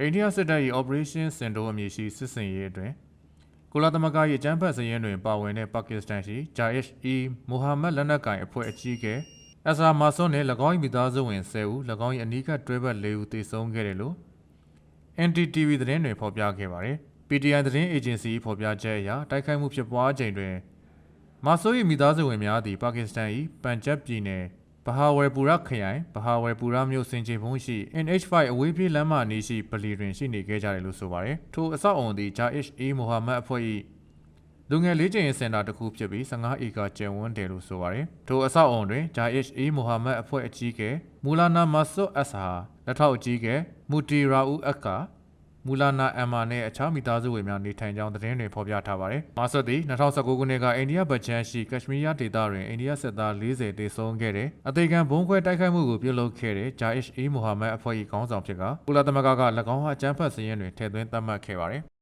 အိန္ဒိယစစ်တပ်၏ Operation Sindoor အမည်ရှိစစ်စင်ရေးအတွင်ကုလသမဂ္ဂ၏အကြမ်းဖက်စည်းရင်းတွင်ပါဝင်တဲ့ပါကစ္စတန်ရှိ Jaish-e Mohammed လက်နက်ကိုင်အဖွဲ့အကြီးအကဲအဆာမာဆွန်နှင့်၎င်း၏မိသားစုဝင်10ဦး၎င်း၏အနီးကပ်တွဲဘက်4ဦးသေဆုံးခဲ့တယ်လို့ NTTV သတင်းတွင်ဖော်ပြခဲ့ပါသည် PTI သတင်းအေဂျင်စီ၏ဖော်ပြချက်အရတိုက်ခိုက်မှုဖြစ်ပွားချိန်တွင်မာဆို၏မိသားစုဝင်များသည်ပါကစ္စတန်၏ပန်ဂျပ်ပြည်နယ် ဘဟာဝယ်ပူရခရိုင်ဘဟာဝယ်ပူရမြို့စင်ချေဖုံးရှိ NH5 အဝေးပြေးလမ်းမအနီးရှိပလီတွင်ရှိနေခဲ့ကြတယ်လို့ဆိုပါတယ်။ထိုအဆောက်အုံသည် Jaish E Mohammed အဖွဲ့၏လူငယ်လေးချိန်စင်တာတစ်ခုဖြစ်ပြီး15ဧကကျယ်ဝန်းတယ်လို့ဆိုပါတယ်။ထိုအဆောက်အုံတွင် Jaish E Mohammed အဖွဲ့အကြီးအကဲမူလာနာမာဆွတ်အက်ဆာလက်ထောက်အကြီးအကဲမူတီရာဦးအက္ကာ မူလာနာအမ်မာနဲ့အခြားမိသားစုဝင်များနေထိုင်ကြောင်းသတင်းတွေဖော်ပြထားပါတယ်။မာဆွတ်သည်2019ခုနှစ်ကအိန္ဒိယဗချမ်းရှိကက်ရှမီးယားဒေသတွင်အိန္ဒိယစစ်သား40တေဆုံးခဲ့တဲ့အသေးခံဘုံခွဲတိုက်ခိုက်မှုကိုပြုလုပ်ခဲ့တဲ့ Jaish E Mohammed အဖွဲ့၏ခေါင်းဆောင်ဖြစ်ကကုလသမဂ္ဂက၎င်းဟာအကြမ်းဖက်စည်းရင်းတွင်ထည့်သွင်းသတ်မှတ်ခဲ့ပါတယ်။